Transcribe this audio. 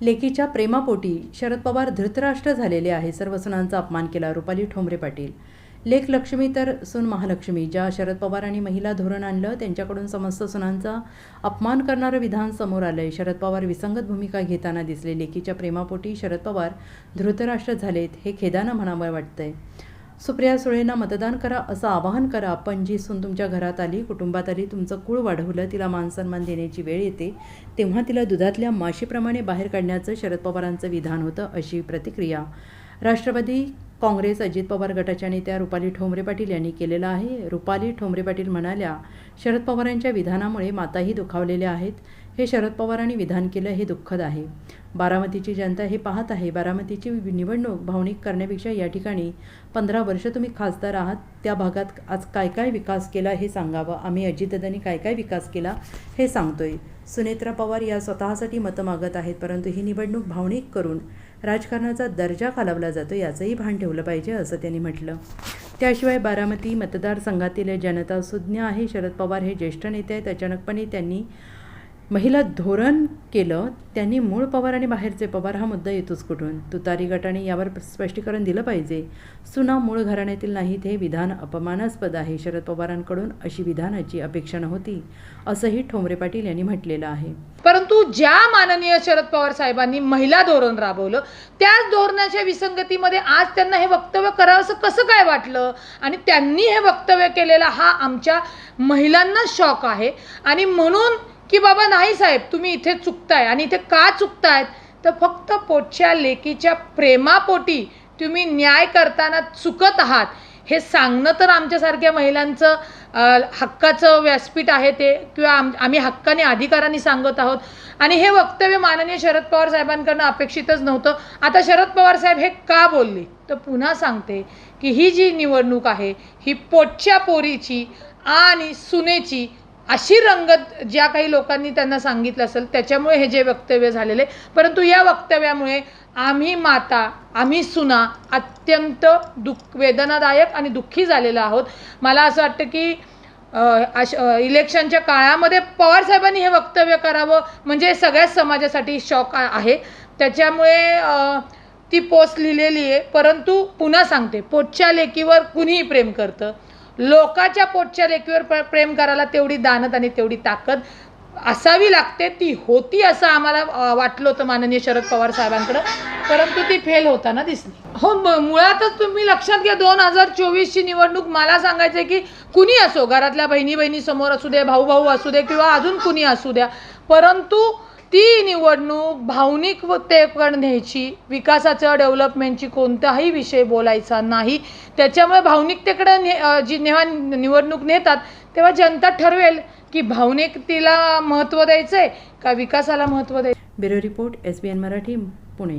लेकीच्या प्रेमापोटी शरद पवार धृतराष्ट्र झालेले आहे. सर्व सुनांचा अपमान केला रुपाली ठोंबरे पाटील. लेख लक्ष्मी तर सून महालक्ष्मी ज्या शरद पवारांनी महिला धोरण आणलं त्यांच्याकडून समस्त सुनांचा अपमान करणारं विधान समोर आलंय. शरद पवार विसंगत भूमिका घेताना दिसले. लेकीच्या प्रेमापोटी शरद पवार धृतराष्ट्र झालेत हे खेदानं म्हणावं वाटतंय. सुप्रिया सुळेंना मतदान करा असं आवाहन करा. पण जी सून तुमच्या घरात आली कुटुंबात आली तुमचं कुळ वाढवलं तिला मानसन्मान देण्याची वेळ येते तेव्हा तिला दुधातल्या माशीप्रमाणे बाहेर काढण्याचं शरद पवारांचं विधान होतं अशी प्रतिक्रिया. राष्ट्रवादी काँग्रेस अजित पवार गटाच्या नेत्या रुपाली ठोंबरे पाटील यांनी केलेलं आहे. रुपाली ठोंबरे पाटील म्हणाल्या शरद पवारांच्या विधानामुळे माताही दुखावलेल्या आहेत. हे शरद पवारांनी विधान केलं हे दुःखद आहे. बारामतीची जनता हे पाहत आहे. बारामतीची निवडणूक भावनिक करण्यापेक्षा या ठिकाणी पंधरा वर्ष तुम्ही खासदार आहात. त्या भागात आज काय काय विकास केला हे सांगावं. आम्ही अजितदादांनी काय काय विकास केला हे सांगतोय. सुनेत्रा पवार या स्वतःसाठी मतं मागत आहेत परंतु ही निवडणूक भावनिक करून राजकारणाचा दर्जा खालावला जातो याचंही भान ठेवलं पाहिजे असं त्यांनी म्हटलं. त्याशिवाय बारामती मतदारसंघातील जनता सुज्ञ आहे. शरद पवार हे ज्येष्ठ नेते आहेत. अचानकपणे त्यांनी महिला धोरण केलं त्यांनी मूळ पवार आणि बाहेरचे पवार हा मुद्दा येतोच कुठून? तुतारी गटाने यावर स्पष्टीकरण दिलं पाहिजे. सुना मूळ घराण्यातील नाहीत हे विधान अपमानास्पद आहे. शरद पवारांकडून अशी विधानाची अपेक्षा नव्हती असंही ठोंबरे पाटील यांनी म्हटलेलं आहे. परंतु ज्या माननीय शरद पवार साहेबांनी महिला धोरण राबवलं त्याच धोरणाच्या विसंगतीमध्ये आज त्यांना हे वक्तव्य करावं असं कसं काय वाटलं? आणि त्यांनी हे वक्तव्य केलेला हा आमच्या महिलांना शॉक आहे. आणि म्हणून की बाबा नाही साहेब तुम्ही इथे चुकताय. आणि इथे का चुकतायत? तर फक्त पोटच्या लेकीच्या प्रेमापोटी तुम्ही न्याय करताना चुकत आहात. हे सांगणं तर आमच्यासारख्या महिलांचं हक्काचं व्यासपीठ आहे ते किंवा आम आम्ही हक्काने अधिकाराने सांगत आहोत. आणि हे वक्तव्य माननीय शरद पवार साहेबांकडनं अपेक्षितच नव्हतं. आता शरद पवार साहेब हे का बोलले? तर पुन्हा सांगते की ही जी निवडणूक आहे ही पोटच्या पोरीची आणि सुनेची अशी रंगत ज्या काही लोकांनी त्यांना सांगितलं असेल त्याच्यामुळे हे जे वक्तव्य झालेले परंतु या वक्तव्यामुळे आम्ही माता आम्ही सुना अत्यंत दुःख वेदनादायक आणि दुःखी झालेलो आहोत. मला असं वाटतं की अश इलेक्शनच्या काळामध्ये पवार साहेबांनी हे वक्तव्य करावं म्हणजे सगळ्याच समाजासाठी शॉक आहे. त्याच्यामुळे ती पोस्ट लिहिलेली आहे. परंतु पुन्हा सांगते पोटच्या लेकीवर कुणीही प्रेम करतं. लोकाच्या पोटच्या लेकीवर प्र- प्रेम करायला तेवढी दानत आणि तेवढी ताकद असावी लागते. ती होती असं आम्हाला वाटलं होतं माननीय शरद पवार साहेबांकडं परंतु ती फेल होताना दिसली. हो म- मुळातच तुम्ही लक्षात घ्या दोन हजार चोवीसची निवडणूक मला सांगायचं की कुणी असो घरातल्या बहिणी बहिणी समोर असू दे भाऊ भाऊ असू दे किंवा अजून कुणी असू द्या परंतु ती निवडणूक भावनिक भावनिकतेकडे न्यायची विकासाचं डेव्हलपमेंटची कोणताही विषय बोलायचा नाही. त्याच्यामुळे भावनिकतेकडे ने जी जेव्हा निवडणूक नेतात तेव्हा जनता ठरवेल की भावनिकतेला महत्त्व द्यायचं आहे का विकासाला महत्त्व द्यायचं bureau report S B N Marathi Pune.